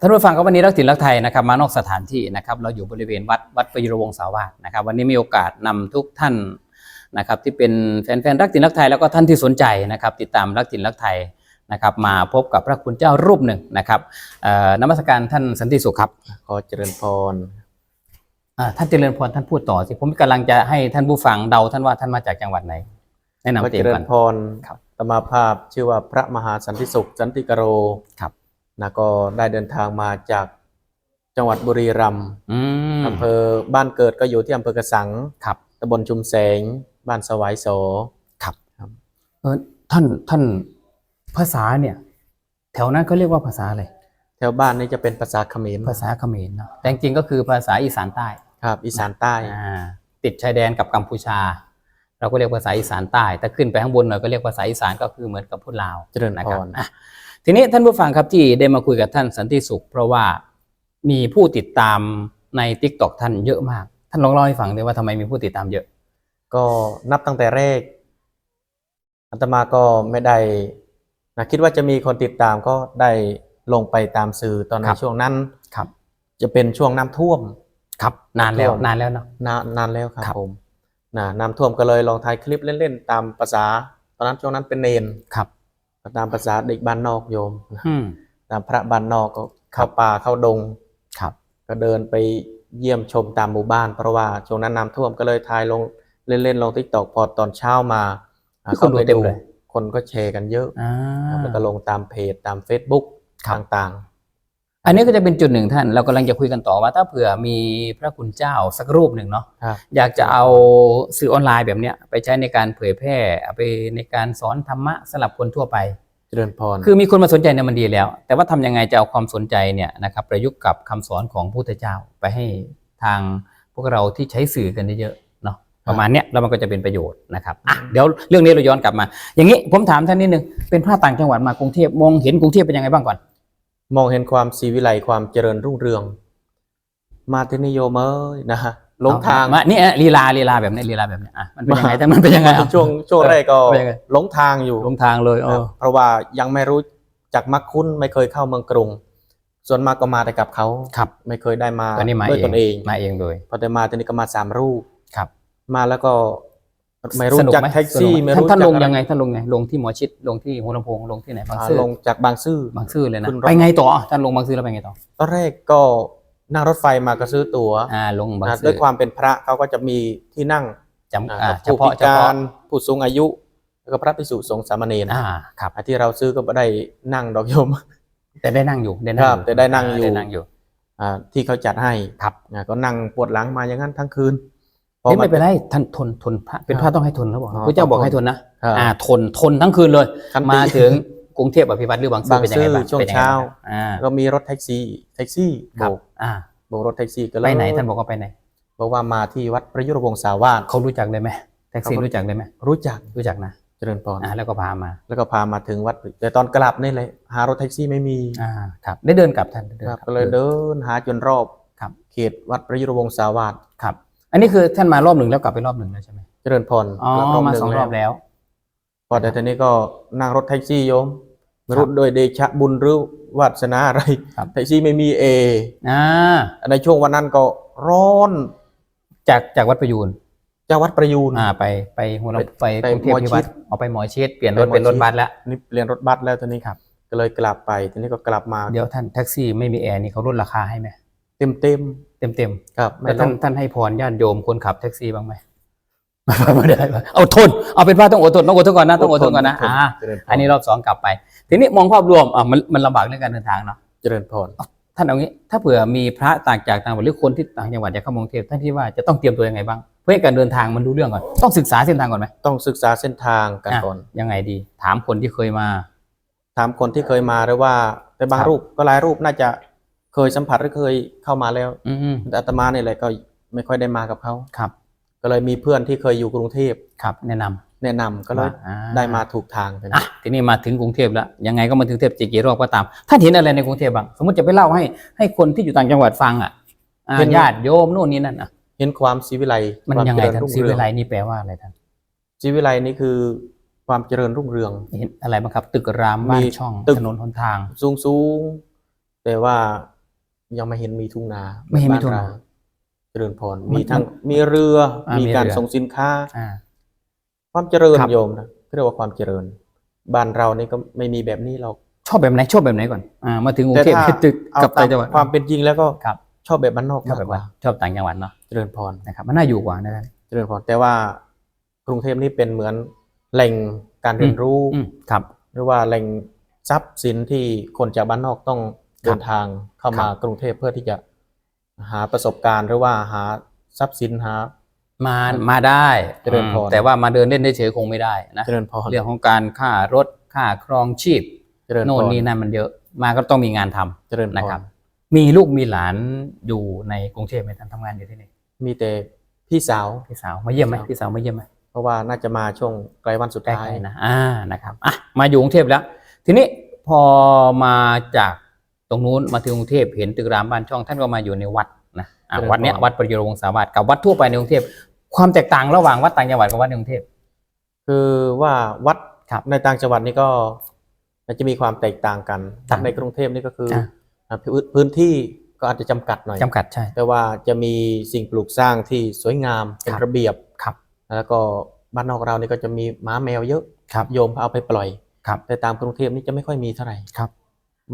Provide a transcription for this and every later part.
ท่านผู้ฟังครับวันนี้รักถิ่นรักไทยนะครับมานอกสถานที่นะครับเราอยู่บริเวณวัดวัดประยุรวงศาวาสนะครับ วันนี้มีโอกาสนำทุกท่านนะครับที่เป็นแฟนๆรักถิ่นรักไทยแล้วก็ท่านที่สนใจนะครับ ติดตามรักถิ่นรักไทยนะครับ มาพบกับพระคุณเจ้ารูปหนึ่งนะครับเอ่อนมัสการท่านสันติสุขครับขอเจริญพรอ่าท่านเจริญพรท่านพูดต่อสิผมกำลังจะให้ท่านผู้ฟังเดาท่านว่าท่านมาจากจังหวัดไหนแนะนำขอตัวเจเองริก่อญนพรครับตมาภาพชื่อว่าพระมหาสันติสุขสันติกโรครับ นะก็ได้เดินทางมาจากจังหวัดบุรีรัมย์อืมอำเภอบ้านเกิดก็อยู่ที่อำเภอกระสังครับตำบลชุมแสง บ้านสวายโสครับครับเออท่านท่านภาษาเนี่ย แถวนั้นเขาเรียกว่าภาษาอะไรแถวบ้านนี้จะเป็นภาษาเขมรภาษาเขมรเนอะแต่จริงๆก็คือภาษาอีสานใต้ครับ อีสานใต้อ่าติดชายแดนกับกัมพูชา เราก็เรียกภาษาอีสานใต้แต่ขึ้นไปข้างบนหน่อยก็เรียกภาษาอีสานก็คือเหมือนกับพูดลาวเจริญนะพครับรอะ ทีนี้ท่านผู้ฟังครับที่ได้มาคุยกับท่านสันติสุข เพราะว่ามีผู้ติดตามใน t ิ k t o k ท่านเยอะมาก ท่านลองเล่าให้ฟังด้วยว่าทำไมมีผู้ติดตามเยอะ ก็นับตั้งแต่แรกอาตมาก็ไม่ได้นะคิดว่าจะมีคนติดตามก็ได้ลงไปตามสื่อตอนในครับช่วงนั้นครับ จะเป็นช่วงน้ำท่วม ครับ นานแล้วท่วมนานแล้วเนาะ นานนานแล้วครับครับ ผมนะน้ำท่วมก็เลยลองถ่ายคลิปเล่นๆ ตามภาษา ตอนนั้นช่วงนั้นเป็นเนน ครับ ตามภาษาเด็กบ้านนอกโยมอืมตามพระบ้านนอกก็ครัเข้าบป่าเข้าดงครับ ก็เดินไปเยี่ยมชมตามหมู่บ้าน เพราะว่าช่วงนั้นน้ำท่วมก็เลยถ่ายลงเล่นๆลงทิกตอกพอตอนเช้ามาอ่าที่คนดูไปเต็มเลย คนก็แชร์กันเยอะอ่าครับแล้วก็ลงตามเพจตาม Facebook ครับต่าง อันนี้ก็จะเป็นจุดหนึ่งท่าน เรากำลังจะคุยกันต่อว่า ถ้าเผื่อมีพระคุณเจ้าสักรูปหนึ่งเนาะๆครับอยากจะเอาสื่อออนไลน์แบบเนี้ยไปใช้ในการเผยแพร่เอาไปในการสอนธรรมะสำหรับคนทั่วไป เจริญพร คือมีคนมาสนใจเนี่ยมันดีแล้ว แต่ว่าทำยังไงจะเอาความสนใจเนี่ยนะครับประยุกต์กับคำสอนของพระพุทธเจ้าไปให้ทางพวกเราที่ใช้สื่อกันเยอะๆเนาะประมาณเนี้ยแล้วมันก็จะเป็นประโยชน์นะครับอะเดี๋ยวเรื่องนี้เราย้อนกลับมา อย่างนี้ผมถามท่านนิดนึงเป็นพระต่างจังหวัดมากรุงเทพมองเห็นกรุงเทพเป็นยังไงบ้างก่อน มองเห็นความศรีวิไลความเจริญรุ่งเรือง มาที่นิโยมเอ้ยนะฮะหลงทางมานี่อะลีลาลีลาแบบนี้ลีลาแบบนี้อะมันเป็นยังไงแต่มันเป็นยังไงอะช่วงช่วงแรกก็เป็นยังไงหลงทางอยู่ลงทางเลยเอครับอเพราะว่ายังไม่รู้จักมักคุ้นไม่เคยเข้าเมืองกรุง ส่วนมากก็มาแต่กับเขาครับ ไม่เคยได้มาตอนนี้มาด้วยเอตงนเองมาเองเลยพอแต่มาตอนนี้ก็มาสามรูปครับ มาแล้วก็ ไม่รู้สนุจักไหมแท็กซี่สนุไม่ไหมรู้ท่านจัลกงอะไรยังไงท่านลงไงลงที่หมอชิดลงที่หัวลำโพงลงที่ไหนบางอ่าซื่อลงจากบางซื่อบางซื่อเลยนะขึ้นรถไปไงต่อท่านลงบางซื่อแล้วไปไงต่อตอนแรกก็นั่งรถไฟมาก็ซื้อตั๋วอ่าลงบางนะซื่ด้อวยความเป็นพระเขาก็จะมีที่นั่งจำอ่าอ่าเฉผู้พาะพิเฉกาพาะรผู้สูงอายุแล้วก็พระภิกษุสงฆ์สามเณรอ่าครับอ่าที่เราซื้อก็ไม่ได้นั่งดอกโยม แต่ได้นั่งอยู่ได้นั่งครับอยู่แต่ได้นั่งอยู่ได้นั่งอยู่อ่าที่เขาจัดให้ครับอ่าก็นั่งปวดหลังมาอย่างนั้นทั้งคืนพอ นี่มาไม่เป็นไรท่านทนทนพระเป็นพระต้องให้ทนแล้วบอกอ๋อพระเจ้าบอกต้องทนให้ทนนะครับอ่าทนทนทั้งคืนเลยคันติมาถึงกรุงเทพอภิวัตรหรือบางซื่อเป็นยังไงบ้างบางซื่อช่วงป็นยัไเช้าอ่าก็มีรถแท็กซี่แท็กซี่คโบรับกอ่าโบกรถแท็กซี่ก็เลยไปไหนท่านบอกว่าไปไหนบอกว่ามาที่วัดประยุรวงศาวาสเขารู้จักเลยไหมแท็กซี่เขารู้รู้จักเลยไหมรู้จักรู้จักนะเจริญพรอ่าแล้วก็พามา แล้วก็พามาถึงวัด แต่ตอนกลับนี่เลย หารถแท็กซี่ไม่มีอ่าครับได้เดินกลับท่านได้เดินครับกลับก็เลยเดินหาจนรอบครับเขตวัดประยุรวงศาวาสครับ อันนี้คือท่านมารอบหนึ่งแล้วกลับไปรอบหนึ่งแล้วใช่ไหมเจริญพรอ๋อแล้วรอบมาหนึ่สองรอบแล้วพอแต่ทีนี้ก็นั่งรถแท็กซี่โยมไม่รู้ครับโดยเดชะบุญหรือวาสนาอะไรครับแท็กซี่ไม่มีเออ่าในช่วงวันนั้นก็ร้อน จากจากวัดประยูนจากวัดประยูนอ่าไปไปหัวลำไปไปกรุงเทพหมอพิชิวัดตรเอาไปหมอชิดเปลี่ยนรถไปหมอเป็นรถชิดบัสแล้วนี่เรียนรถบัสแล้วตอนนี้ครับ ก็เลยกลับไปทีนี้ก็กลับมาเดี๋ยวท่านแท็กซี่ไม่มีแอร์นี่เขาลดราคาให้ไหมเต็มเต็ม เต็มเต็มๆครับๆไม่แต่ต้ท่าอนงท่านให้พรญาติโยมคนขับแท็กซี่บ้างไหมไม่ได้เอาทนเอาเป็นว่าต้องอดทนต้องอดทนก่อนนะต้องอดทนก่อนนะอ่าเจริญพรอันนี้รอบสองกลับไป ทีนี้มองภาพรวมอะมันมันลำบากเรื่องการเดินทางเนาะเจริญพรท่านเอางี้ ถ้าเผื่อมีพระต่างจากต่างจังหวัดหรือคนที่ต่างจังหวัดอยากเข้ามากรุงเทพท่านที่ว่าจะต้องเตรียมตัวยังไงบ้างเพื่อให้การเดินทางมันรู้เรื่องก่อนต้องศึกษาเส้นทางก่อนไหมต้องศึกษาเส้นทางกันอะก่อนยังไงดี ถามคนที่เคยมา ถามคนที่เคยมาหรือว่าแต่บางครับรูปก็หลายรูปน่าจะ เคยสัมผัสหรือเคยเข้ามาแล้วอืมแต่อาตมาเนี่ยแหละก็ไม่ค่อยได้มากับเขาครับ ก็เลยมีเพื่อนที่เคยอยู่กรุงเทพครับ แนะนำ แนะนำก็เลยอ่ได้มาถูกทางไปอะทีนี้มาถึงกรุงเทพแล้วยังไงก็มาถึงกรุงเทพจีกี่รอบก็ตามท่านเห็นอะไรในกรุงเทพบ้างสมมติจะไปเล่าให้ให้คนที่อยู่ต่างจังหวัดฟังอะอ่าญาติโยมนู่นนี่นั่นอะเห็นความศรีวิไลมันความยังไงเจริญท่านรุ่งซีเรืวิองไลนี่แปลว่าอะไรท่านศรีวิไลนี่คือความเจริญรุ่งเรือง เห็นอะไรบ้างครับ ตึกรามบ้านมีช่องตึก ถนนหนทาง สูงสูงแต่ว่า ยังไม่เห็นมีทุ่งนาไม่เห็นมีทุ่งนาบ้เรเจริญพรมันมีทั้งมีเรืออ่ามีมีการเรือส่งสินค้าอ่าความเจริญครับโยมนะเรียกว่าความเจริญ บ้านเรานี่ก็ไม่มีแบบนี้เราชอบแบบไหนชอบแบบไหนก่อนอ่ามาถึงกรุงแต่เทพถ้าตึกเอากับตาต่ามงจังหวัดความเป็นจริงแล้วก็ครับชอบแบบบ้านนอกชอบมากแบบกว่าว่าชอบต่างจังหวัดเนาะเจริญพรนะครับมันน่าอยู่กว่านะท่านเจริญพรแต่ว่ากรุงเทพนี่เป็นเหมือนแหล่งการเรียนรู้อืมครับ หรือว่าแหล่งทรัพย์สินที่คนจากบ้านนอกต้อง เดินทางเข้ามาครับกรุงเทพเพื่อที่จะหาประสบการณ์หรือว่าหาทรัพย์สินหามามาได้เจริญพรอืมแต่ว่ามาเดินเล่นเฉยๆคงไม่ได้นะเจริญพรเรื่องของการค่ารถค่าครองชีพเจริญพรโน่นนี่นั่นมันเยอะ มาก็ต้องมีงานทำเจริญพนะรครับ มีลูกมีหลานอยู่ในกรุงเทพไหมท่านทำงานอยู่ที่นี่มีแต่พี่สาวพี่สาวมาเยี่ยมไหมครับพี่สาวมาเยี่ยมไหมเพราะว่าน่าจะมาช่วงใกล้วันสุดใกล้ท้ายๆนะอ่านะครับอะมาอยู่กรุงเทพแล้ว ทีนี้พอมาจาก ตรงนู้นมาถึงกรุงเทพเห็นตึกรามบ้านช่องท่านก็มาอยู่ในวัดนะอะวัดเนี้ยวัดประยุรวงศาวาสกับวัดทั่วไปในกรุงเทพความแตกต่างระหว่างวัดต่างจังหวัดกับวัดในกรุงเทพคือว่าวัดครับในต่างจังหวัดนี่ก็จะมีความแตกต่างกันต่างในกรุงเทพนี่ก็คืออาอ่าพื้นพื้นที่ก็อาจจะจำกัดหน่อยจำกัดใช่แต่ว่าจะมีสิ่งปลูกสร้างที่สวยงามเป็นครับระเบียบครับ แล้วก็บ้านนอกเรานี่ก็จะมีหมาแมวเยอะครับโยมเอาไปปล่อยครับแต่ตามกรุงเทพนี่จะไม่ค่อยมีเท่าไหร่ครับ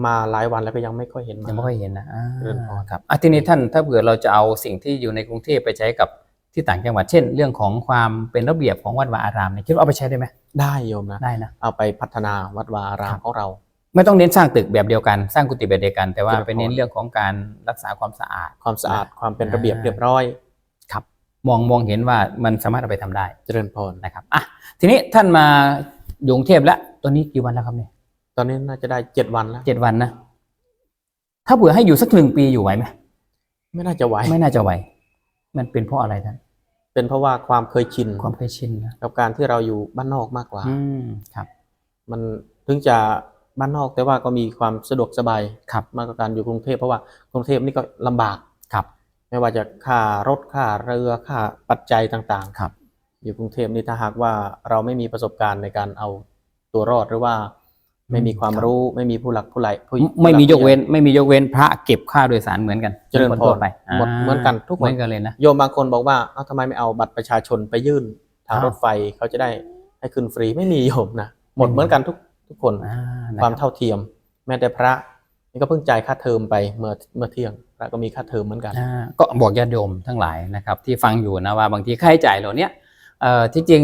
มาหลายวันแล้วก็ยังไม่ค่อยเห็นมา ยังไม่ค่อยเห็นนะอ่าเจริญพรครับอะทีนี้ท่านถ้าเผื่อเราจะเอาสิ่งที่อยู่ในกรุงเทพไปใช้กับที่ต่างจังหวัดเช่น เรื่องของความเป็นระเบียบของวัดวาอารามเนี่ยคิดว่าเอาไปใช้ได้ไหมได้โยมนะได้นะเอาไปพัฒนาวัดวาอารามครับของเรา ไม่ต้องเน้นสร้างตึกแบบเดียวกัน สร้างกุฏิแบบเดียวกัน แต่ว่าเจริญพรเป็นเน้นเรื่องของการรักษาความสะอาด ความสะอาดนะความเป็นระเบียบอ่าเรียบร้อยครับมองมองเห็นว่ามันสามารถเอาไปทำได้ เจริญพรนะครับอะทีนี้ท่านมาอยู่กรุงเทพแล้วตัวนี้กี่วันแล้วครับเนี่ย ตอนนี้น่าจะได้เจ็ดวันแล้วเจ็ดวันนะ ถ้าเผื่อให้อยู่สักหนึ่งปีอยู่ไหวไหมไม่น่าจะไหวไม่น่าจะไหว มันเป็นเพราะอะไรท่านเป็นเพราะว่าความเคยชินความเคยชินนะกับการที่เราอยู่บ้านนอกมากกว่า อืมครับ มันถึงจะบ้านนอกแต่ว่าก็มีความสะดวกสบายครับมากกว่าการอยู่กรุงเทพเพราะว่ากรุงเทพนี่ก็ลำบากครับ ไม่ว่าจะค่ารถค่าเรือค่าปัจจัยต่างครับๆอยู่กรุงเทพนี่ถ้าหากว่าเราไม่มีประสบการณ์ในการเอาตัวรอดหรือว่า ไม่มีความครับรู้ไม่มีผู้หลักผู้ใหญ่ผู้ไม่มียผู้กหลัเว้น ไม่มียกเว้นพระเก็บค่าโดยสารเหมือนกันเจริญคนพทั่วรไปหมดเหมือนกันทุกเหคมืนอนกันเลยนะโยมบางคนบอกว่าเอ้าทำไมไม่เอาบัตรประชาชนไปยื่นทางอ้าวรถไฟเขาจะได้ให้ขึ้นฟรีไม่มีโยมนะหมดไม่มีเหมือนกันทุกทุกคนอ่านะความรับเท่าเทียม แม้แต่พระนี่ก็เพิ่งจ่ายค่าเทอมไปเมื่อเมื่อเที่ยงพระก็มีค่าเทอมเหมือนกันอ่าก็บอกญาติโยมทั้งหลายนะครับ ที่ฟังอยู่นะว่าบางทีค่าใช้จ่ายเหล่าเนี้ยเอ่อที่จริง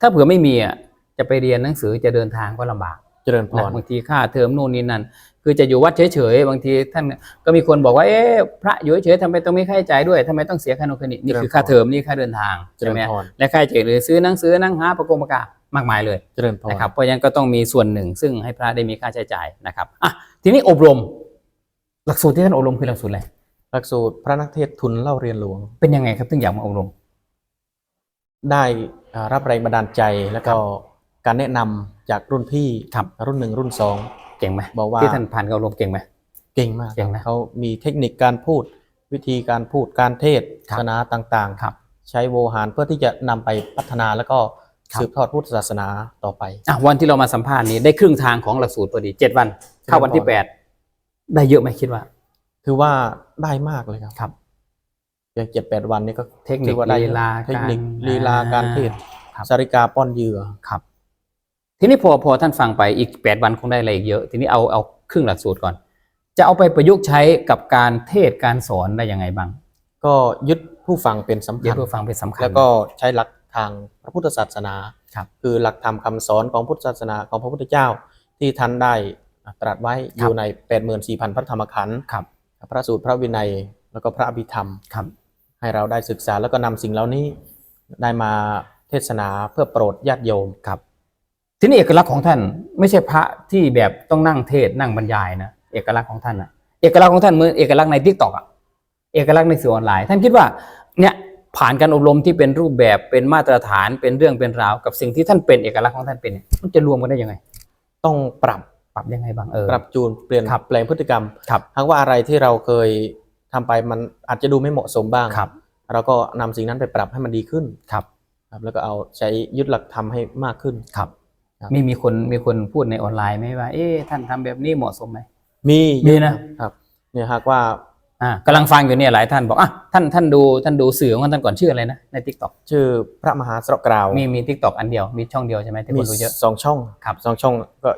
ถ้าเผื่อไม่มีอะจะไปเรียนหนังสือจะเดินทางก็ลำบาก เจริญพนะรบางทีค่าเทอมนู่นนี่นั่นคือจะอยู่วัดเฉยๆบางทีท่านก็มีคนบอกว่าเอ๊ะพระอยู่เฉยๆทำไมต้องมีค่าใช้จ่ายด้วยทำไมต้องเสียค่าโนนค่านี่นี่คือค่าเทอมนี่ค่าเดินทางเจริใช่ญไหมพรและค่าใช้จ่ายหรือซื้อหนังสือหนั่งหาประกงประกาศมากมายเลยเจริญพรนะครับเพราะฉะนั้นก็ต้องมีส่วนหนึ่ง ซึ่งให้พระได้มีค่าใช้จ่ายนะครับอะทีนี้อบรม หลักสูตรที่ท่านอบรมคือหลักสูตรอะไรหลักสูตรพระนักเทศน์ทุนเล่าเรียนหลวง เป็นยังไงครับถึงอยากมาอบรม ได้อ่ารับแรงบันดาลใจแล้วก็ การแนะนำจากรุ่นพี่ครับรุ่นหนึ่งรุ่นสองเก่งไหมบอกว่าที่ท่านผ่านการอบรมเก่งไหมเก่งมากเก่งนะเขามีเทคนิคการพูดวิธีการพูดการเทศครับศาสนาต่างครับๆใช้โวหารเพื่อที่จะนำไปพัฒนาแล้วก็ครับสืบทอดพุทธศาสนาต่อไปอะวันที่เรามาสัมภาษณ์นี้ได้ครึ่งทางของหลักสูตรพอดีเจ็ดวัน เข้าวันที่แปดได้เยอะไหมคิดว่า ถือว่าได้มาก เลยครับครับเพียงเจ็ดแปดวันนี้ก็เทคนิคถือว่าได้ลีลาเทคนิคการลีลาการเทศครับสาริกาป้อนเหยื่อครับ ทีนี้พอพอท่านฟังไปอีกแปดวันคงได้อะไรอีกเยอะ ทีนี้เอาเอาครึ่งหลักสูตรก่อน จะเอาไปประยุกต์ใช้กับการเทศน์การสอนได้ยังไงบ้างก็ยึดผู้ฟังเป็นสำเดี๋คัยวญเพื่อฟังเป็นสำคัญ แล้วก็ใช้หลักทางพระพุทธศาสนาครับคือหลักธรรมคำสอนของพุทธศาสนาของพระพุทธเจ้าที่ท่านได้ตรัสไว้อยู่ใน 84,000 พระธรรมขันธ์ครับ พระสูตรพระวินัยแล้วก็พระอภิธรรม ครับ ให้เราได้ศึกษาแล้วก็นำสิ่งเหล่านี้ได้มาเทศนาเพื่อโปรดญาติโยมครับ ทีนี้เอกลักษณ์ของท่านไม่ใช่พระที่แบบต้องนั่งเทศน์นั่งบรรยายนะเอกลักษณ์ของท่านนะเอกลักษณ์ของท่านเหมือนเอกลักษณ์ในทิกตอกอะเอกลักษณ์ในสื่อออนไลน์ ท่านคิดว่าเนี่ยผ่านการอบรมที่เป็นรูปแบบเป็นมาตรฐานเป็นเรื่องเป็นราว กับสิ่งที่ท่านเป็นเอกลักษณ์ของท่านเป็นเนี่ยมันจะรวมกันได้ยังไง ต้องปรับปรับยังไงบ้างเออปรับจูนเปลี่ยนครับแปลงพฤติกรรมครับหากว่าอะไรที่เราเคยทำไปมันอาจจะดูไม่เหมาะสมบ้างครับเราก็นำสิ่งนั้นไปปรับให้มันดีขึ้นครับ ครับ แล้วก็เอาใช้ยึดหลักธรรมให้มากขึ้นครับ ครับมีมีคนมีคนพูดในออนไลน์ไหมว่า เอ๊ะท่านทำแบบนี้เหมาะสมไหมมีมีเยอนะครับเนี่ยหากว่าอ่ากำลังฟังอยู่เนี่ยหลายท่านบอกอะท่านท่านดูท่านดูสื่อของท่านก่อนชื่ออะไรนะในทิกตอกชื่อพระมหาสระกราวมีมีทิกตอกอันเดียวมีช่องเดียวใช่ไหมที่มีคนดูเยอะสองช่องครับสองช่องก็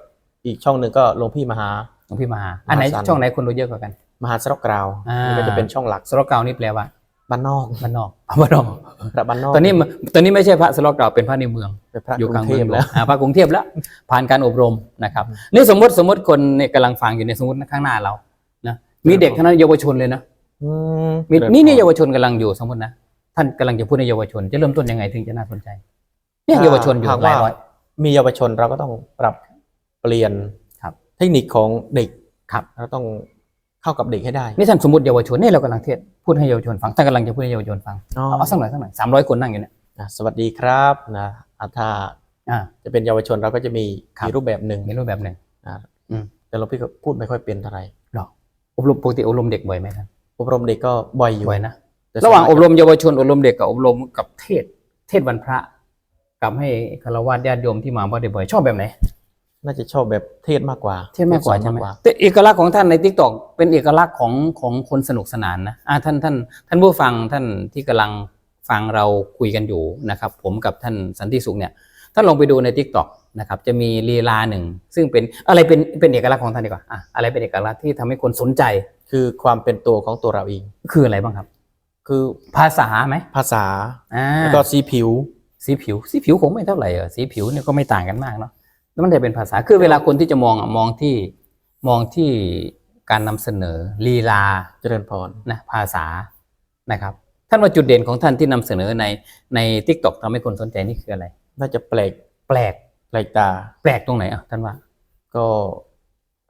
อีกช่องหนึ่งก็หลวงพี่มหาหลวงพี่มหา อันไหนมหาศาลช่องไหนคนดูเยอะกว่ากัน มหาสระกราวอ่านี่นี่ก็จะเป็นช่องหลักสโลกเกานี่แปลว่า บ้านนอกบ้านนอกบ้านนอกพระบ้านนอกตอนนี้มันตอนนี้ไม่ใช่พระสโลกเกาเป็นพระในเมืองเป็นพระอยู่กกรุลางงเทเมือพงแล้วอ่าพระกรุงเทพแล้วผ่านการอบรมนะครับนี่สมมติสมมติคนเนี่ยกำลังฟังอยู่ในยสมมติข้างหน้าเรานะมีเด็กทั้งนั้นเยาวชนเลยนะอืมมีเจริญนี่นี่พรเยาวชนกำลังอยู่สมมตินะท่านกำลังจะพูดในเยาวชน จะเริ่มต้นยังไงถึงจะน่าสนใจเนี่ยเยาวชนอยู่หากหลายว่าร้อยมีเยาวชนเราก็ต้องปรับเปลี่ยนครับเทคนิคของเด็กครับเราต้อง เข้ากับเด็กให้ได้ นี่ท่านสมมติเยาวชนนี่เรากำลังเทศน์พูดให้เยาวชนฟังท่านกำลังจะพูดให้เยาวชนฟังอ๋อ เอาเอาสักหน่อยสักหน่อยสามร้อยคนนั่งอยู่เนี่ยนะสวัสดีครับนะอะถ้าอ่า จะเป็นเยาวชนเราก็จะมีครับ มีรูปแบบหนึ่งมีรูปแบบหนึ่งนะอืม แต่หลวงพี่ก็พูดไม่ค่อยเป็นเท่าไหร่หรออบรมปกติอบรมเด็กบ่อยไหมท่านอบรมเด็กก็บ่อยอยู่บ่อยนะ แต่ระหว่างส่อวนบมกรมเยาวชนอบรมเด็กกับอบรมกับเทศน์เทศน์วันพระ กับให้คารวะญาติโยมที่มาบ่อยๆชอบแบบไหน น่าจะชอบแบบเทศมากกว่า เทศน์มากกว่าสอนใช่ไหมแต่เอกลักษณ์ของท่านในทิกตอกเป็นเอกลักษณ์ของของคนสนุกสนานนะอ่าท่านท่าน ท่านผู้ฟังท่านที่กำลังฟังเราคุยกันอยู่นะครับ ผมกับท่านสันติสุขเนี่ยท่านลองไปดูในทิกตอกนะครับ จะมีลีลาหนึ่ง ซึ่งเป็นอะไรเป็นเป็นเอกลักษณ์ของท่านดีกว่าอะอะไรเป็นเอกลักษณ์ที่ทำให้คนสนใจ คือความเป็นตัวของตัวเราเองคืออะไรบ้างครับ คือภาษาไหมภาษาอ่าแล้วก็สีผิว สีผิว สีผิวคงไม่เท่าไหร่เออสีผิวเนี่ยก็ไม่ต่างกันมากเนาะ แล้วมันได้เป็นภาษาคือเวลาคนที่จะมองอะมองที่มองที่การนำเสนอลีลาเจริญพรนะภาษานะครับ ท่านว่าจุดเด่นของท่านที่นำเสนอในในทิกตอกทำให้คนสนใจนี่คืออะไร น่าจะแปลกแปลกแปลกตา แปลกตรงไหนอะท่านว่าก็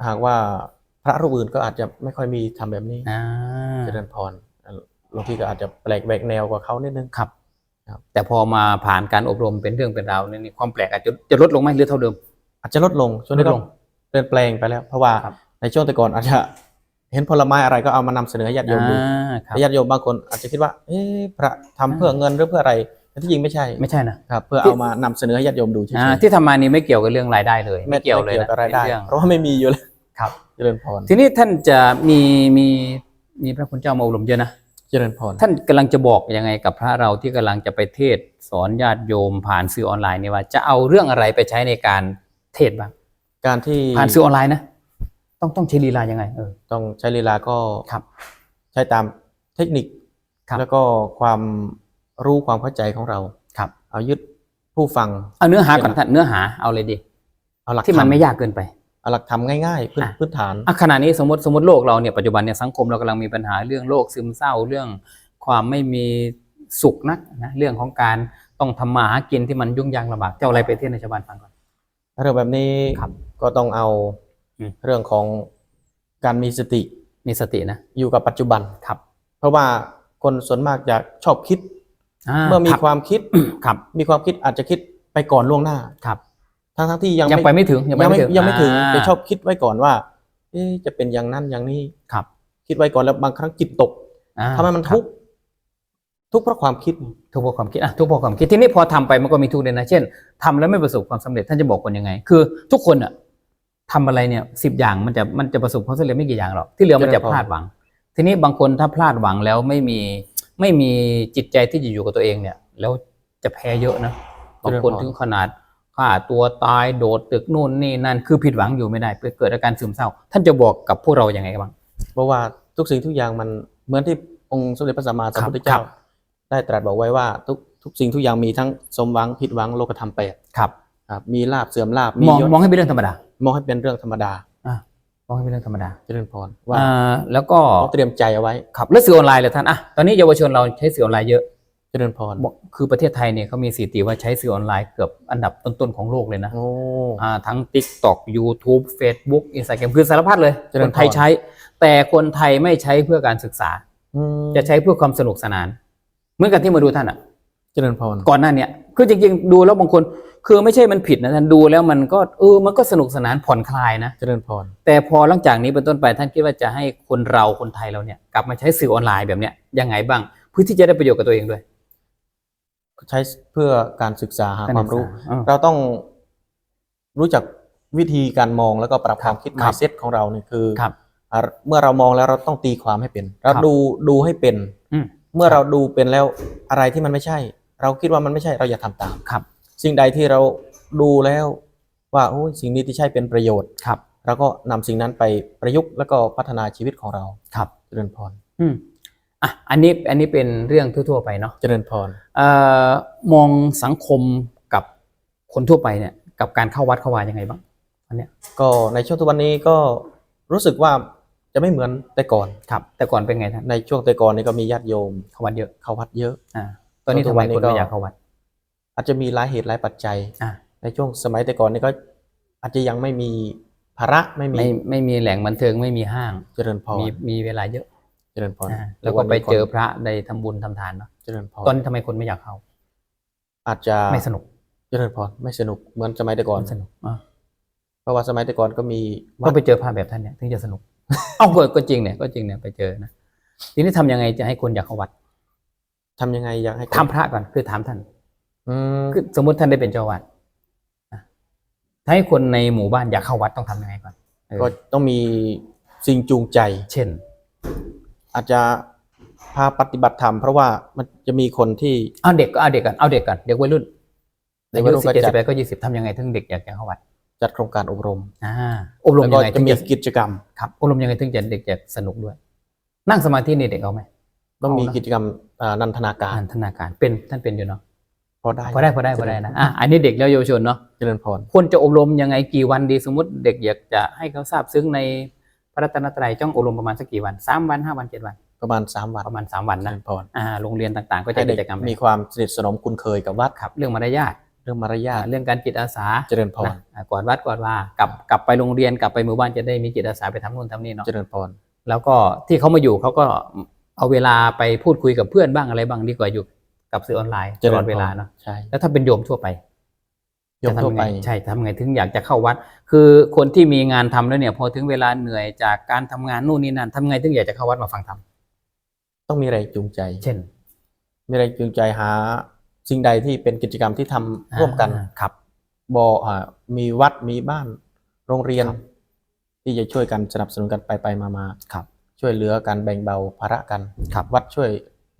หากว่าพระรูปอื่นก็อาจจะไม่ค่อยมีทำแบบนี้อ่าเจริญพรหลวงพี่ก็อาจจะแปลกแหวกแนวกว่าเขานิดนึงครับครับแต่พอมาผ่านการอบรมเป็นเรื่องเป็นราวเนี่ยนี่ความแปลกอาจจะจะลดลงไหมหรือเท่าเดิม อาจจะลดลงช่วงนี้ลดก็ลงเปลี่ยนแปลงไปแล้ว เพราะว่าครับ ในช่วงแต่ก่อนอาจจะเห็นผลไม้อะไรก็เอามานำเสนอให้ญาติโยมดูอ่าครับ แต่ญาติโยมบางคนอาจจะคิดว่า เอ๊ะพระทำเพื่อเงินหรือเพื่ออะไรแต่ที่จริงไม่ใช่ไม่ใช่นะ ครับ เพื่อเอามานำเสนอให้ญาติโยมดูเฉยอ่าๆที่ทำมานี่ไม่เกี่ยวกับเรื่องรายได้เลยไม่เกี่ยวเลยไม่นะกับรายได้เป็นเรื่องเพราะว่าไม่มีอยู่เลยครับ เจริญพรทีนี้ท่านจะมีมีมีพระคุณเจ้ามาอบรมเยอะนะ เจริญพร ท่านกำลังจะบอกยังไงกับพระเราที่กำลังจะไปเทศน์สอนญาติโยมผ่านสื่อออนไลน์เนี่ยว่าจะเอาเรื่องอะไรไปใช้ในการ เทศน์บ้างการที่ผ่านสื่อออนไลน์นะ ต้องต้องใช้ลีลายังไงเออต้องใช้ลีลาก็ครับใช้ตามเทคนิคครับแล้วก็ความรู้ความเข้าใจของเราครับ เอายึดผู้ฟังเอาเนื้อหาก่อนท่านเนื้อหาเอาเลยดิเอาหลักที่มันธรรไม่ยากเกินไปเอาหลักธรรมง่ายๆ พื้นอะพื้นฐานอะขณะนี้สมมติสมมติโลกเราเนี่ยปัจจุบันเนี่ยสังคมเรากำลังมีปัญหาเรื่องโรคซึมเศร้าเรื่องความไม่มีสุขนักนะเรื่องของการต้องทำมาหากินที่มันยุ่งยากลำบากเจ้าอะไรไปเทศน์ในชาวบ้านฟังก่อน เรื่องแบบนี้ครับก็ต้องเอาอืม เรื่องของการมีสติมีสตินะอยู่กับปัจจุบัน ครับเพราะว่าคนส่วนมากจะชอบคิดาเมื่อมีรับความคิด ครับมีความคิดอาจจะคิดไปก่อนล่วงหน้า ครับ ทั้งทั้งๆที่ยังยังไปไม่ถึงยังไม่ยังไม่ถึงาแต่ชอบคิดไว้ก่อนว่าเอ๊ะจะเป็นอย่างนั้นอย่างนี้ครับคิดไว้ก่อนแล้วบางครั้งจิตตกอ่าทำให้มันครับทุกข์ ทุกข์เพราะความคิดทุกข์เพราะความคิดอะทุกข์เพราะความคิดทีนี้พอทำไปมันก็มีทุกข์เลยนะเช่นทำแล้วไม่ประสบความสำเร็จท่านจะบอกคนยังไง คือทุกคนอะทำอะไรเนี่ยสิบอย่างมันจะมันจะประสบความสำเร็จไม่กี่อย่างหรอกที่เหลือมันจะเจริญพรพลาดหวัง ทีนี้บางคนถ้าพลาดหวังแล้วไม่มีไม่มีจิตใจที่จะอยู่กับตัวเองเนี่ย แล้วจะแพ้เยอะนะบางคนถึงขนาดฆ่าตัวตายโดดตึกนู่นนี่นั่นคือผิดหวังอยู่ไม่ได้เกิดอาการซึมเศร้า ท่านจะบอกกับพวกเรายังไงบ้างเพราะว่าทุกสิ่งทุกอย่างมันเหมือนที่องค์สมเด็จพระสัมมาสัมพุทธครัเจ้าบ ได้ตรัสบอกไว้ว่าทุกทุกสิ่งทุกอย่างมีทั้งสมหวังผิดหวังโลกธรรมแปดครับครับมีลาบเสื่อมลาบมีมองยศมองให้เป็นเรื่องธรรมดามองให้เป็นเรื่องธรรมดาอะมองให้เป็นเรื่องธรรมดาเจริญพรว่าอ่าแล้วก็ต้องเตรียมใจเอาไว้ครับแล้วสื่อออนไลน์เลยท่านอะตอนนี้เยาวชนเราใช้สื่อออนไลน์เยอะเจริญพรบอกคือประเทศไทยเนี่ยเขามีสถิติว่าใช้สื่อออนไลน์เกือบอันดับต้นๆของโลกเลยนะโอ้อ่าทั้ง TikTok YouTube Facebook Instagram คือสารพัดเลยเจริคญนไทยพรใช้ แต่คนไทยไม่ใช้เพื่อการศึกษาอืมจะใช้เพื่อความสนุกสนาน เหมือนกับที่มาดูท่านอะเจริญพรก่อนหน้าเนี่ยคือจริงๆดูแล้วบางคน คือไม่ใช่มันผิดนะท่านดูแล้วมันก็เออมันก็สนุกสนานผ่อนคลายนะเจริญพรแต่พอหลังจากนี้เป็นต้นไปท่านคิดว่าจะให้คนเราคนไทยเราเนี่ยกลับมาใช้สื่อออนไลน์แบบเนี้ยยังไงบ้างเพื่อที่จะได้ประโยชน์กับตัวเองด้วย ใช้เพื่อการศึกษาหาความรู้อ่าเราต้องรู้จักวิธีการมองแล้วก็ปรับความคิดครับ mindset ของเราเนี่ยคือครับอ่าเมื่อเรามองแล้วเราต้องตีความให้เป็นเราครับดูดูให้เป็นอืม เมื่อเราดูเป็นแล้วอะไรที่มันไม่ใช่ เราคิดว่ามันไม่ใช่เราอย่าทำตามครับ สิ่งใดที่เราดูแล้วว่าโอ้ยสิ่งนี้ที่ใช่เป็นประโยชน์ครับเราก็นำสิ่งนั้นไปประยุกต์แล้วก็พัฒนาชีวิตของเราครับเจริญพรอืมอะอันนี้อันนี้เป็นเรื่องทั่ว ๆ ไปเนาะเจริญพรเอ่อมองสังคมกับคนทั่วไปเนี่ยกับการเข้าวัดเข้าวายังไงบ้างอันเนี้ยก็ในช่วงทุกวันนี้ก็รู้สึกว่า จะไม่เหมือนแต่ก่อน ครับ แต่ก่อนเป็นไงท่านในช่วงแต่ก่อนนี่ก็มีญาติโยมเข้าวัดเยอะเข้าวัดเยอะ อ่าตอนนี้ทุทำกไมวันนี้คนก็ไม่อยากเข้าวัด อาจจะมีหลายเหตุหลายปัจจัยอ่าในช่วงสมัยแต่ก่อนนี่ก็อาจจะยังไม่มีภาระไม่มีไม่ไม่มีแหล่งบันเทิงไม่มีห้าง เจริญพรมีมีเวลาเยอะ เจริญพรอ่าแล้วก็ไปเจอพระได้ทำบุญทำทานเนาะเจริญพรตอนนี้ทำไมคนไม่อยากเข้า อาจจะไม่สนุก เจริญพรไม่สนุกเหมือนสมัยแต่ก่อนไม่สนุกอะเพราะว่าสมัยแต่ก่อนก็มีวัก็ดไปเจอพระแบบท่านเนี่ยถึงจะสนุก เอ้าก็ก็จริงเนี่ยก็จริงเนี่ยไปเจอนะทีนี้ทำยังไงจะให้คนอยากเข้าวัดทำยังไงอยากให้คนถามพระก่อนคือถามท่าน อืมคือสมมติท่านได้เป็นเจ้าวัดอะถ้าให้คนในหมู่บ้านอยากเข้าวัดต้องทำยังไงก่อนเออก็ต้องมีสิ่งจูงใจ เช่น อาจจะพาปฏิบัติธรรมเพราะว่ามันจะมีคนที่เอาเด็กก็เอาเด็กก่อนเอาเด็กก่อนเด็กวัยรุ่นเด็เด็กกวัวัยยรุ่รุ่นนสิบเจ็ดก็จัดสิบแปดก็ยี่สิบทำยังไงถึงเด็กอยากจะเข้าวัด จัดโครงการอบรมอ่าอบรมแล้วยัก็งไงถึงจะมีจะกิจกรรมครับอบรมยังไงถึงจะเด็กจะสนุกด้วย นั่งสมาธินี่เด็กเอาไหมต้องมีเอานะกิจกรรมอ่านันทนาการอ่านธนาการเป็นท่านเป็นอยู่เนาะพอได้พอได้พอได้พอได้นะอะอันนี้เด็กแล้วเยาวชนเนาะเจริญพรควรจะอบรมยังไงกี่วันดีสมมติเด็กอยากจะให้เขาทราบซึ้งในพระรัตนตรัยจ้องอบรมประมาณสักกี่วันสามวันห้าวันเจ็ดวัน ประมาณสามวันประมาณสามวันเจนะริญพรอ่าโรงเรียนต่างๆ ก็จะให้กิเด็กจกรรมมีความสนิทสนมคุ้นเคยกับวัดครับ เรื่องมารยาท เรื่องมารยาอ่าทเรื่องการจิตอาสาเจริญพรนะอ่ากอดวัดกอดว่ากลับกลับไปโรงเรียนกลับไปหมู่บ้านจะได้มีจิตอาสาไปทำนู่นทำนี่เนาะเจริญพรแล้วก็ที่เขามาอยู่เขาก็เอาเวลาไปพูดคุยกับเพื่อนบ้างอะไรบ้างดีกว่าอยู่กับสื่อออนไลน์เจตริลญอดพรเวลาเนาะใช่แล้วถ้าเป็นโยมทั่วไปโยมทั่วไปจะทำยังงใช่ทำไงถึงอยากจะเข้าวัด คือคนที่มีงานทำแล้วเนี่ยพอถึงเวลาเหนื่อยจากการทำงานนู่นนี่นั่นทำไงถึงอยากจะเข้าวัดมาฟังธรรมต้องมีแรงจูงใจ เช่น มีแรงจูงใจหา สิ่งใดที่เป็นกิจกรรมที่ทำร่วมกันอ่าครับ บอ่ามีวัดมีบ้านโรงเรียน ครับ ที่จะช่วยกันสนับสนุนกันไปไปมามาครับ ช่วยเหลือกันแบ่งเบาภาระกันครับวัดช่วย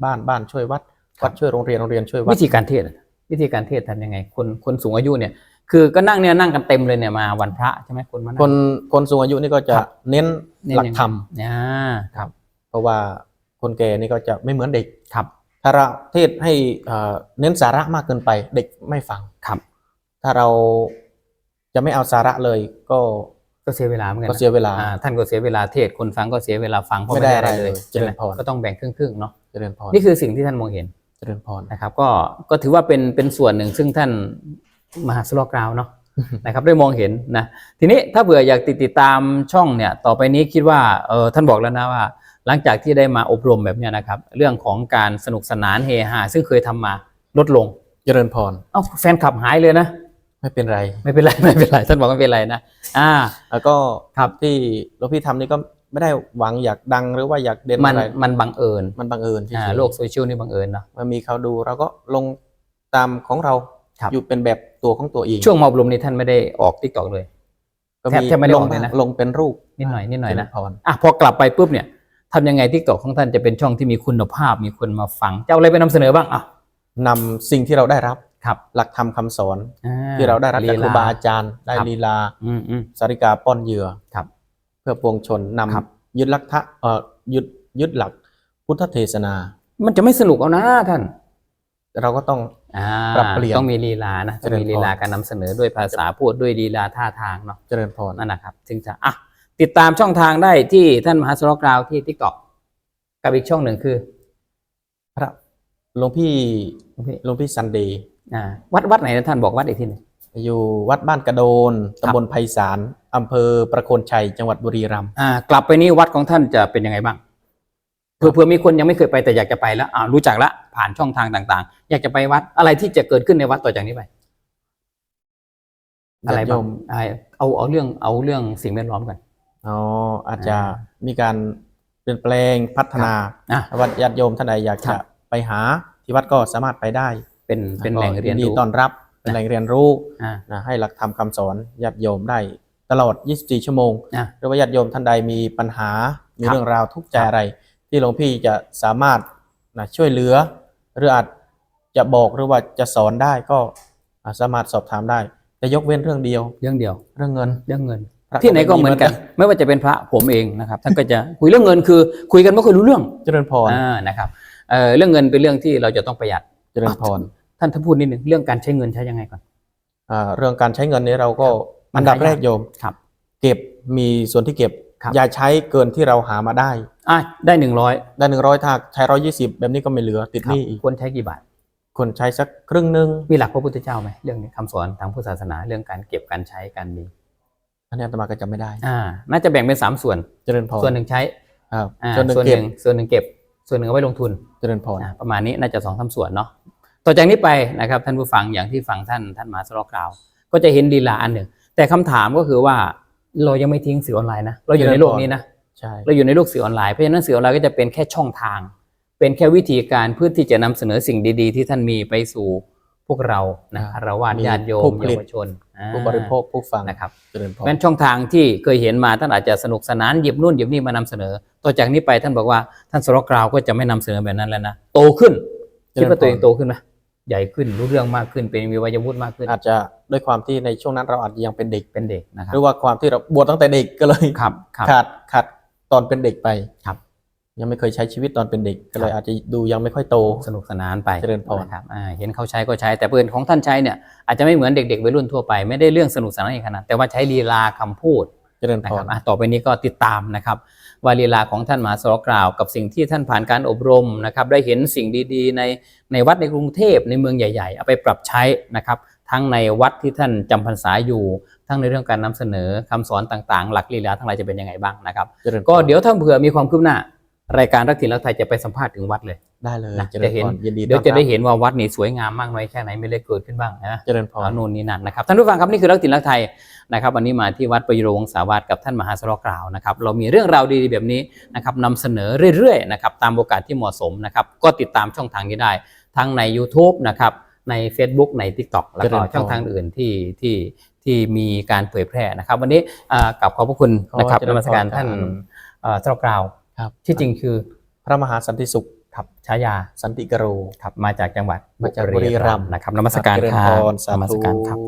บ้านบ้านช่วยวัดครับ วัดช่วยโรงเรียนโรงเรียนช่วยวัด วิธีการเทศน์วิธีการเทศน์ทำยังไง คนคนสูงอายุเนี่ย คือก็นั่งเนี่ยนั่งกันเต็มเลยเนี่ยมาวันพระใช่ไหมคนมานั่ง คนคนสูงอายุนี่ก็จะครับ เน้นเน้นหลักยังไงธรรมอ่าครับ เพราะว่าคนแก่นี่ก็จะไม่เหมือนเด็กครับ ถ้าเราเทศให้เอ่อเน้นสาระมากเกินไป เด็กไม่ฟังครับ ถ้าเราจะไม่เอาสาระเลยก็ก็เสียเวลาเหมือนกันก็นะเสียเวลาอ่าท่านก็เสียเวลาเทศน์คนฟังก็เสียเวลาฟังเพราะไม่ไม่ได้ได้อะไรอะไรเลยเลยใช่ไหมเจริญพรก็ต้องแบ่งครึ่งๆเนาะเจริญพรนี่คือสิ่งที่ท่านมองเห็นเจริญพรนะครับ ก็ก็ถือว่าเป็นเป็นส่วนหนึ่งซึ่งท่านมหาสโลกราวเนาะนะครับได้มองเห็นนะทีนี้ถ้าเผื่ออยากติดติดตามช่องเนี่ย ต่อไปนี้คิดว่าเออท่านบอกแล้วนะว่า หลังจากที่ได้มาอบรมแบบเนี้ยนะครับ เรื่องของการสนุกสนานเฮฮาซึ่งเคยทำมาลดลงเจริญพรเอ้าแฟนคลับหายเลยนะ ไม่เป็นไร ไม่เป็นไรไม่เป็นไรท่านบอกไม่เป็นไรนะอ่า แล้วก็ครับที่หลวงพี่ทำนี่ก็ไม่ได้หวังอยากดังหรือว่าอยากเด่นมันอะไรมันบังเอิญมันบังเอิญที่อ่าโลกโซเชียลนี่บังเอิญเนาะมันมีเขาดูเราก็ลงตามของเราครับอยู่เป็นแบบตัวของตัวเองช่วงมาอบรมนี้ท่านไม่ได้ออกติ๊กตอกเลยก็แทบแทบไม่ได้ลองอกเลยนะลงเป็นรูปนิดหน่อยนิดหน่อยนะเจริญพรอะพอกลับไปปุ๊บเนี่ย ทำยังไงทิกตอกของท่านจะเป็นช่องที่มีคุณภาพมีคนมาฟังจะเอาอะไรไปนำเสนอบ้างอะนำสิ่งที่เราได้รับครับ หลักธรรมคำสอนอ่ที่เราได้รับจากครูบาลีลอาจารย์ ได้ครับลีลาอืมอืมสาริกาป้อนเหยื่อครับ เพื่อปวงชนนำครับยึดหลักทะเอ่อยึดยึดหลักพุทธเทศนา มันจะไม่สนุกเอานะท่าน เราก็ต้องอ่าปรับเปลี่ยนต้องมีลีลานะเจริญพรต้องมีลีลาการนำเสนอด้วยภาษาพูดด้วยลีลาท่าทางเนาะเจริญพรนั่นนะครับจึงจะอะ ติดตามช่องทางได้ที่ท่านมหาสโลกราวที่ทิกตอกกับอีกช่องหนึ่งคือ พระหลวงพี่หลวงพี่หลวงพี่ซันเดย์อ่าวัดวัดไหนนะท่านบอกวัดอีกทีหนึง อยู่วัดบ้านกระโดนครับ ตำบลไพศาลอำเภอประโคนชัย จังหวัดบุรีรัมย์ อ่ากลับไปนี้วัดของท่านจะเป็นยังไงบ้างเผื่อเผื่อมีคนยังไม่เคยไปแต่อยากจะไปแล้วอ่ารู้จักละผ่านช่องทางต่าง ๆ อยากจะไปวัดอะไรที่จะเกิดขึ้นในวัดต่อจากนี้ไปอะไรญาติโยบ้างมอะไรเอาเอาเรื่องเอาเรื่องสิ่งแวดล้อมก่อน อ๋ออาจจะอ่ามีการเปลี่ยนแปลงพัฒนาอะวัดญาติโยมท่านใดอยากครัจะบไปหาที่วัดก็สามารถไปได้ เป็นเป็นแหล่งเรียนก็ดีรู้ต้อนรับเป็นนะแหล่งเรียนรู้อ่านะให้หลักธรรมคำสอนญาติโยมได้ตลอด 24 ชั่วโมงอะหรือว่าญาติโยมท่านใดมีปัญหา มีครับเรื่องราวทุกข์ใจครับอะไร ที่หลวงพี่จะสามารถนะช่วยเหลือ หรืออาจจะบอกหรือว่าจะสอนได้ก็อ่าสามารถสอบถามได้ แต่ยกเว้นเรื่องเดียว เรื่องเดียว เรื่องเงิน เรื่องเงินพระ ที่ไหนก็เหมือนกันก็ไม่มีไม่ว่าจะเป็นพระผมเองนะครับ ท่านก็จะคุยเรื่องเงินคือ คุยกันไม่ค่อยรู้เรื่องเจริญพรอ่านะครับเอ่อเรื่องเงินเป็นเรื่องที่เราจะต้องประหยัดเจริญพรท่านท่านพูดนิดหนึ่งเรื่องการใช้เงินใช้ยังไงก่อนอ่าเรื่องการใช้เงินนี้เราก็ครับอันดับแรกโยมครับเก็บมีส่วนที่เก็บครับอย่าใช้เกินที่เราหามาได้อะได้หนึ่งร้อยได้หนึ่งร้อยถ้าใช้ร้อยยี่สิบแบบนี้ก็ไม่เหลือติดหนี้อีกควรใช้กี่บาทคนใช้สักครึ่งหนึ่งมีหลักพระพุทธเจ้าไหมเรื่องนี้คำสอนทางพุทธศาสนาเรื่องการเก็บการใช้การมี อันนี้อาตมาก็จำไม่ได้ อ่า น่าจะแบ่งเป็นสามส่วน เจริญพรส่วนหนึ่งใช้ครับอ่าส่วนหนึ่งส่วนหเก็บนึ่งส่วนหนึ่งเก็บ ส่วนหนึ่งเอาไว้ลงทุน เจริญพรอ่าประมาณนี้น่าจะสองสามส่วนเนาะ ต่อจากนี้ไปนะครับ ท่านผู้ฟังอย่างที่ฟังท่านท่านมหาสโลกล่าว ก็จะเห็นลีลาอันหนึ่ง แต่คำถามก็คือว่าเรายังไม่ทิ้งสื่อออนไลน์นะ เราอยู่ในโลกนี้นะใช่เราอยู่ในโลกสื่อออนไลน์ เพราะฉะนั้นสื่อออนไลน์ก็จะเป็นแค่ช่องทาง เป็นแค่วิธีการเพื่อที่จะนำเสนอสิ่งดี ๆ ที่ท่านมีไปสู่ พวกเรานะคารวะญาติโยมเยาวชนอ่าผู้บริโภคผู้ฟังนะครับเจริญพรงั้นช่องทางที่เคยเห็นมาท่านอาจจะสนุกสนานหยิบนู่นหยิบนี่มานำเสนอ ต่อจากนี้ไปท่านบอกว่าท่านสโรกราวก็จะไม่นำเสนอแบบนั้นแล้วนะโตขึ้นคิดว่าตัวเองโตขึ้นไหมใหญ่ขึ้นรู้เรื่องมากขึ้นเป็นมีวัยวุฒิมากขึ้น อาจจะด้วยความที่ในช่วงนั้นเราอาจจะยังเป็นเด็กเป็นเด็กนะครัหบรือว่าความที่เราบวชตั้งแต่เด็กก็เลยครับครับขาดขาดตอนเป็นเด็กไปครับ ยังไม่เคยใช้ชีวิตตอนเป็นเด็กก็เลยครับอาจจะดูยังไม่ค่อยโตสนุกสนานไปเจริญพรนะครับอ่าเห็นเขาใช้ก็ใช้แต่เพื่อนของท่านใช้เนี่ยอาจจะไม่เหมือนเด็กๆวัยรุ่นทั่วไปไม่ได้เรื่องสนุกสนานอย่างขนาดแต่ว่าใช้ลีลาคำพูดเจริญนะพครรับอะต่อไปนี้ก็ติดตามนะครับว่าลีลาของท่านมหาสรกล่าว กับสิ่งที่ท่านผ่านการอบรมนะครับได้เห็นสิ่งดีๆ ในในวัดในกรุงเทพในเมืองใหญ่ ๆ เอาไปปรับใช้นะครับทั้งในวัดที่ท่านจำพรรษาอยู่ ทั้งในเรื่องการนำเสนอคำสอนต่างๆ หลักลีลาทั้งหลายจะเป็นยังไงบ้างนะครับเจริญพรก็เดี๋ยวถ้าเผื่อมีความคืบหน้า รายการรักถิ่นรักไทยจะไปสัมภาษณ์ถึงวัดเลย ได้เลยนะเจริจะญเห็นพรยินดีเดี๋ยวต้อนจะได้รับเห็นว่าวัดนี้สวยงามมากน้อยแค่ไหนไม่ได้เกิดขึ้นบ้างนะเจริญพรอ๋อนู่นนี่นั่นนะครับท่านผู้ฟังครับนี่คือรักถิ่นรักไทยนะครับวันนี้มาที่วัดประยุรงสาวาสกับท่านมหาสรกล่าวนะครับเรามีเรื่องราวดีๆแบบนี้นะครับนำเสนอเรื่อยๆนะครับตามโอกาสที่เหมาะสมนะครับก็ติดตามช่องทางนี้ได้ ทั้งใน YouTube นะครับใน Facebook ใน TikTok แล้วก็เจริญพรช่องทางอื่นที่ที่ที่มีการเผยแพร่นะครับ วันนี้อ่ากลับขอบพระคุณนะครับขอเจรินญพรมัสการท่านครับเอ่อสรกล่าว ครับที่จริงคือพระมหาสันติสุขครับฉายาสันติกโรครับมาจากจังหวัดมาจากบุรีรัมย์นะครับนมัสการเจริญครัพบรสานมัสธุการครับ